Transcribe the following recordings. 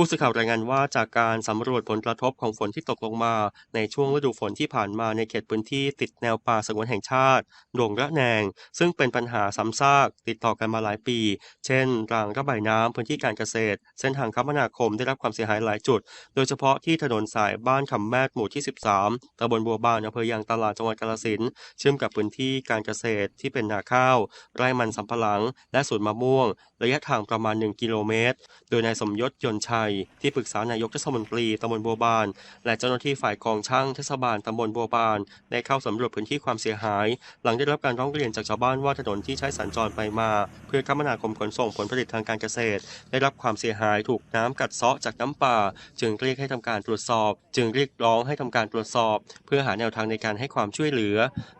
ผู้สื่อข่าวรายงานว่าจากการสำรวจผลกระทบของฝนที่ตกลงมา ในช่วงฤดูฝนที่ผ่านมาในเขตพื้นที่ติดแนวป่าสงวนแห่งชาติด่งระแนง ซึ่งเป็นปัญหาซ้ำซากติดต่อกันมาหลายปี เช่น รางระบายน้ำพื้นที่การเกษตร เส้นทางคมนาคมได้รับความเสียหายหลายจุด โดยเฉพาะที่ถนนสายบ้านคำแมดหมู่ที่ 13ตำบลบัวบานอำเภอยางตลาดจังหวัดกาฬสินธุ์เชื่อมกับพื้นที่การเกษตรที่เป็นนาข้าว ไร่มันสำปะหลัง และสวนมะม่วง ระยะทางประมาณ 1 กิโลเมตร โดยนายสมยศยนชัยที่ปรึกษานายกเทศมนตรีตำบลบัวบาน และเจ้าหน้าที่ฝ่ายกองช่างเทศบาลตำบลบัวบาน ได้เข้าสำรวจพื้นที่ความเสียหาย หลังได้รับการร้องเรียนจากชาวบ้านว่าถนนที่ใช้สัญจรไปมา เพื่อคมนาคมขนส่งผลผลิตทางการเกษตร ได้รับความเสียหายถูกน้ำกัดเซาะจากน้ำป่า จึงเรียกให้ทำการตรวจสอบ จึงเรียกร้องให้ทำการตรวจสอบ เพื่อหาแนวทางในการให้ความช่วยเหลือ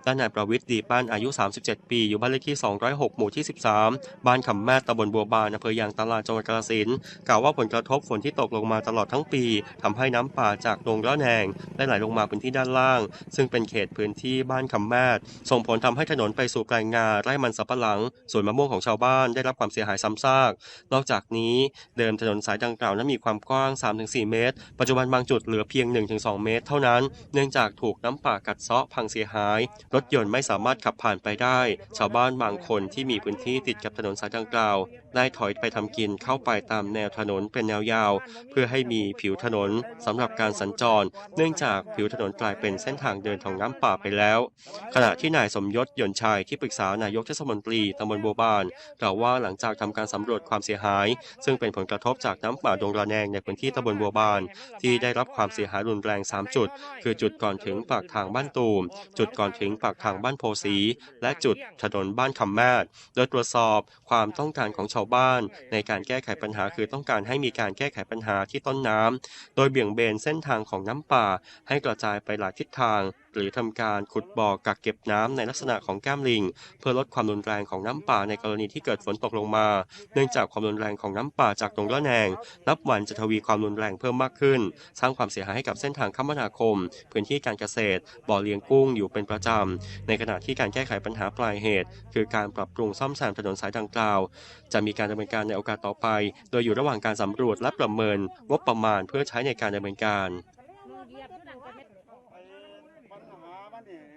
ด้านนายประวิทย์ดีปั้นอายุ 37 ปี อยู่บ้านเลขที่ 206 หมู่ที่ 13 บ้านคำแม่ตำบลบัวบานอำเภอยางตลาดจังหวัดกาฬสินธุ์กล่าวว่าผลกระทบฝนที่ตกลงมาตลอดทั้งปีทำให้น้ำป่าจากดงระแนงได้ไหลลงมาพื้นที่ด้านล่าง ซึ่งเป็นเขตพื้นที่บ้านคำแมดส่งผลทำให้ถนนไปสู่แปลงนาไร่มันสำปะหลังสวนมะม่วงของชาวบ้านได้รับความเสียหายซ้ำซาก นอกจากนี้เดิมถนนสายดังกล่าวนั้นมีความกว้าง 3-4 เมตร ปัจจุบันบางจุดเหลือเพียง 1-2 เมตร เท่านั้น เนื่องจากถูกน้ำป่ากัดเซาะพังเสียหาย รถยนต์ไม่สามารถขับผ่านไปได้ ชาวบ้านบางคนที่มีพื้นที่ติดกับถนนสายดังกล่าว ได้ถอยไปทำกินเข้าไปตามแนวถนนเป็นแนวยาว เพื่อให้มีผิวถนนสำหรับการสัญจร เนื่องจากผิวถนนกลายเป็นเส้นทางเดินของน้ำป่าไปแล้ว ขณะที่นายสมยศยนชัยที่ปรึกษานายกเทศมนตรีตำบลบัวบานกล่าวว่าหลังจากทำการสำรวจความเสียหาย ซึ่งเป็นผลกระทบจากน้ำป่าดงระแนงในพื้นที่ตำบลบัวบาน ที่ได้รับความเสียหายรุนแรง 3 จุด คือจุดก่อนถึงปากทางบ้านตูม จุดก่อนถึงปากทางบ้านโพสี และจุดถนนบ้านคำแมดโดยตรวจสอบความต้องการของชาวบ้าน ในการแก้ไขปัญหาคือต้องการให้มีการแก้ไขปัญหาที่ต้นน้ำโดยเบี่ยงเบนเส้นทางของน้ำป่า ให้กระจายไปหลายทิศทาง หรือทำการขุดบ่อกักเก็บน้ำในลักษณะของแก้มลิง เพื่อลดความรุนแรงของน้ำป่าในกรณีที่เกิดฝนตกลงมา เนื่องจากความรุนแรงของน้ำป่าจากตรงระแนง นับวันจะทวีความรุนแรงเพิ่มมากขึ้น สร้างความเสียหายให้กับเส้นทางคมนาคม พื้นที่การเกษตร บ่อเลี้ยงกุ้งอยู่เป็นประจำ ในขณะที่การแก้ไขปัญหาปลายเหตุ คือการปรับปรุงซ่อมแซมถนนสายดังกล่าว จะมีการดำเนินการในโอกาสต่อไป โดยอยู่ระหว่างการสำรวจและประเมินงบประมาณเพื่อใช้ในการดำเนินการ 你那个